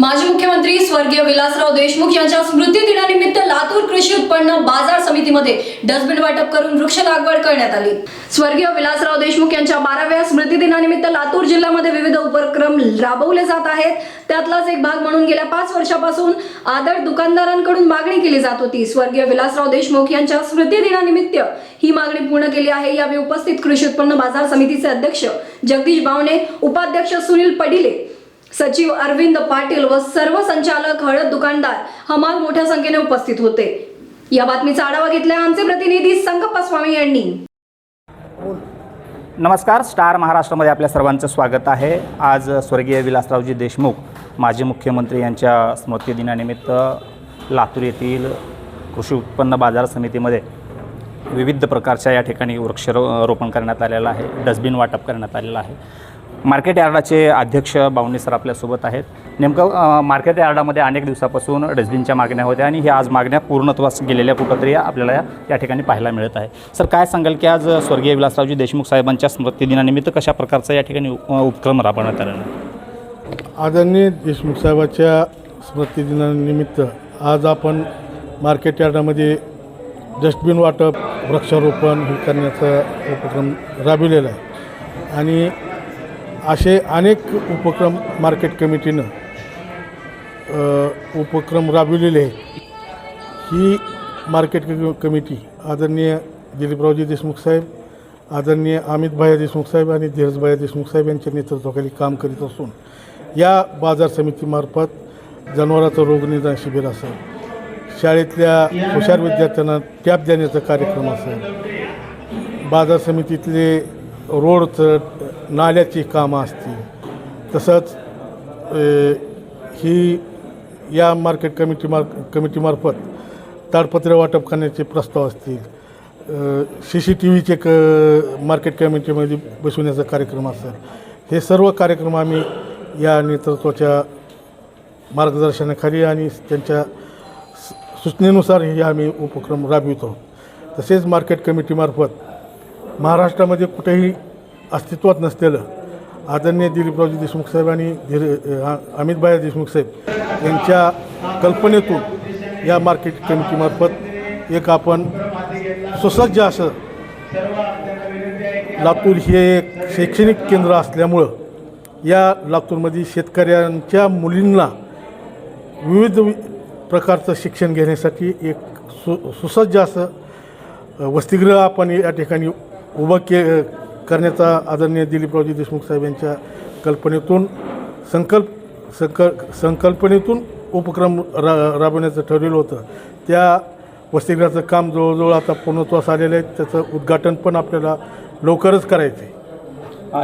माजी मुख्यमंत्री स्वर्गीय विलासराव देशमुख यांच्या स्मृती दिनानिमित्त लातूर कृषी उत्पन्न बाजार समितीमध्ये डस्टबिन वाटप करून वृक्ष लागवड करण्यात आली. स्वर्गीय विलासराव देशमुख यांच्या बाराव्या स्मृती दिनानिमित्त लातूर जिल्ह्यामध्ये विविध उपक्रम राबवले जात आहेत. त्यातलाच एक भाग म्हणून गेल्या पाच वर्षापासून आदर दुकानदारांकडून मागणी केली जात होती. स्वर्गीय विलासराव देशमुख यांच्या स्मृती दिनानिमित्त ही मागणी पूर्ण केली आहे. यावेळी उपस्थित कृषी उत्पन्न बाजार समितीचे अध्यक्ष जगदीश बावणे उपाध्यक्ष सुनील पडिले सचिव अरविंद पाटील व सर्व संचालक हळद दुकानदार हमाल मोठ्या संख्येने उपस्थित होते. या बातमीचा आढावा घेतलाय आमचे प्रतिनिधी संगप्पा स्वामी यांनी. नमस्कार स्टार महाराष्ट्रामध्ये आपल्या सर्वांचं स्वागत आहे. आज स्वर्गीय विलासरावजी देशमुख माजी मुख्यमंत्री यांच्या स्मृतिदिनानिमित्त लातूर येथील कृषी उत्पन्न बाजार समितीमध्ये विविध प्रकारच्या या ठिकाणी वृक्षरो रोपण करण्यात आलेलं आहे. डस्टबिन वाटप करण्यात आलेलं आहे. मार्केट यार्डाचे अध्यक्ष बावणे सर आपल्यासोबत आहेत. नेमकं मार्केट यार्डामध्ये अनेक दिवसापासून डस्टबिनच्या मागण्या होत्या आणि ह्या आज मागण्या पूर्णत्वास गेलेल्या कुठंतरी आपल्याला या- ठिकाणी पाहायला मिळत आहे. सर काय सांगाल की आज स्वर्गीय विलासरावजी देशमुख साहेबांच्या स्मृतिदिनानिमित्त कशा प्रकारचा या ठिकाणी उपक्रम राबवण्यात आलेला आदरणीय देशमुख साहेबाच्या स्मृतिदिनानिमित्त आज आपण मार्केट यार्डामध्ये डस्टबिन वाटप वृक्षारोपण हे करण्याचा उपक्रम राबविलेला आहे. आणि असे अनेक उपक्रम मार्केट कमिटीनं उपक्रम राबविलेले आहेत. ही मार्केट कमिटी आदरणीय दिलीपरावजी देशमुख साहेब आदरणीय अमितभाई देशमुख साहेब आणि धीरजभाई देशमुख साहेब यांच्या नेतृत्वाखाली काम करीत असून या बाजार समितीमार्फत जनावरांचं रोगनिदान शिबिर असेल शाळेतल्या हुशार विद्यार्थ्यांना टॅब देण्याचा कार्यक्रम असेल बाजार समितीतले रोडचं नाल्याची कामं असतील. तसंच ही या मार्केट कमिटी मार कमिटीमार्फत ताडपत्रे वाटप करण्याचे प्रस्ताव असतील. सी सी टी व्हीचे क मार्केट कमिटीमध्ये बसवण्याचा कार्यक्रम असेल. हे सर्व कार्यक्रम आम्ही या नेतृत्वाच्या मार्गदर्शनाखाली आणि त्यांच्या सूचनेनुसार हे आम्ही उपक्रम राबवितो. तसेच मार्केट कमिटीमार्फत महाराष्ट्रामध्ये कुठेही अस्तित्वात नसलेलं आदरणीय दिलीपरावजी देशमुख साहेब आणि धीर अमितभाई देशमुख साहेब यांच्या कल्पनेतून या मार्केट कमिटीमार्फत एक आपण सुसज्ज असं लातूर हे एक शैक्षणिक केंद्र असल्यामुळं या लातूरमध्ये शेतकऱ्यांच्या मुलींना विविध प्रकारचं शिक्षण घेण्यासाठी एक सु सुसज्ज असं वसतिगृह आपण या ठिकाणी उभं के करण्याचा आदरणीय दिलीपरावजी देशमुख साहेब यांच्या कल्पनेतून संकल्प संकल संकल्पनेतून उपक्रम रा राबवण्याचं ठरलेलं होतं. त्या वसतिगृहाचं काम जवळजवळ आता पूर्णत्वास आलेलं आहे. त्याचं उद्घाटन पण आपल्याला लवकरच करायचं आहे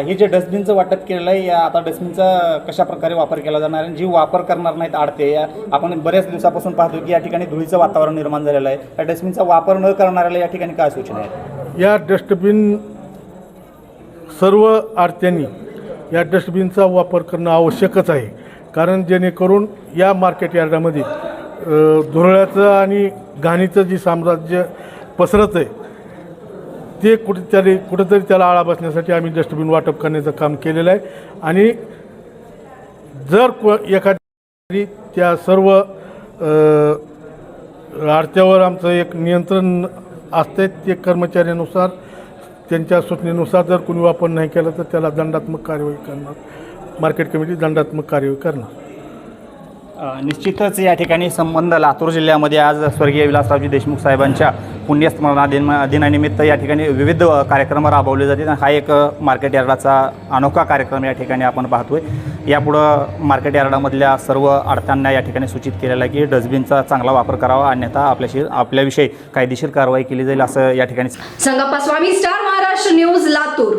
हे जे डस्टबिनचं वाटप केलेलं आहे या आता डस्टबिनचा कशा प्रकारे वापर केला जाणार आहे जी वापर करणार नाहीत आडते या आपण बऱ्याच दिवसापासून पाहतो की या ठिकाणी धुळीचं वातावरण निर्माण झालेलं आहे. या डस्टबिनचा वापर न करणाऱ्याला या ठिकाणी काय सूचना आहेत? या डस्टबिन सर्व आरत्यांनी या डस्टबिनचा वापर करणं आवश्यकच आहे. कारण जेणेकरून या मार्केट यार्डामध्ये धुरळ्याचं आणि घाणीचं जे साम्राज्य पसरत आहे ते कुठेतरी कुठेतरी कुठंतरी त्याला आळा बसण्यासाठी आम्ही डस्टबिन वाटप करण्याचं काम केलेलं आहे. आणि जर को एखादी त्या सर्व आरत्यावर आमचं एक नियंत्रण असते ते कर्मचाऱ्यानुसार त्यांच्या सूचनेनुसार जर कोणी वापर नाही केला तर त्याला दंडात्मक कार्यवाही करणार. मार्केट कमिटी दंडात्मक कार्यवाही करणार. निश्चितच या ठिकाणी संबंध लातूर जिल्ह्यामध्ये आज स्वर्गीय विलासरावजी देशमुख साहेबांच्या पुण्यस्मरणा दिन दिनानिमित्त या ठिकाणी विविध कार्यक्रम राबवले जातील हा एक मार्केट यार्डाचा अनोखा कार्यक्रम या ठिकाणी आपण पाहतोय. यापुढं मार्केट यार्डामधल्या सर्व अडत्यांना या ठिकाणी सूचित केलेलं आहे की डस्टबिनचा चांगला वापर करावा अन्यथा आपल्याशी आपल्याविषयी कायदेशीर कारवाई केली जाईल असं या ठिकाणी संगप्पा स्वामी स्टार महाराष्ट्र न्यूज लातूर.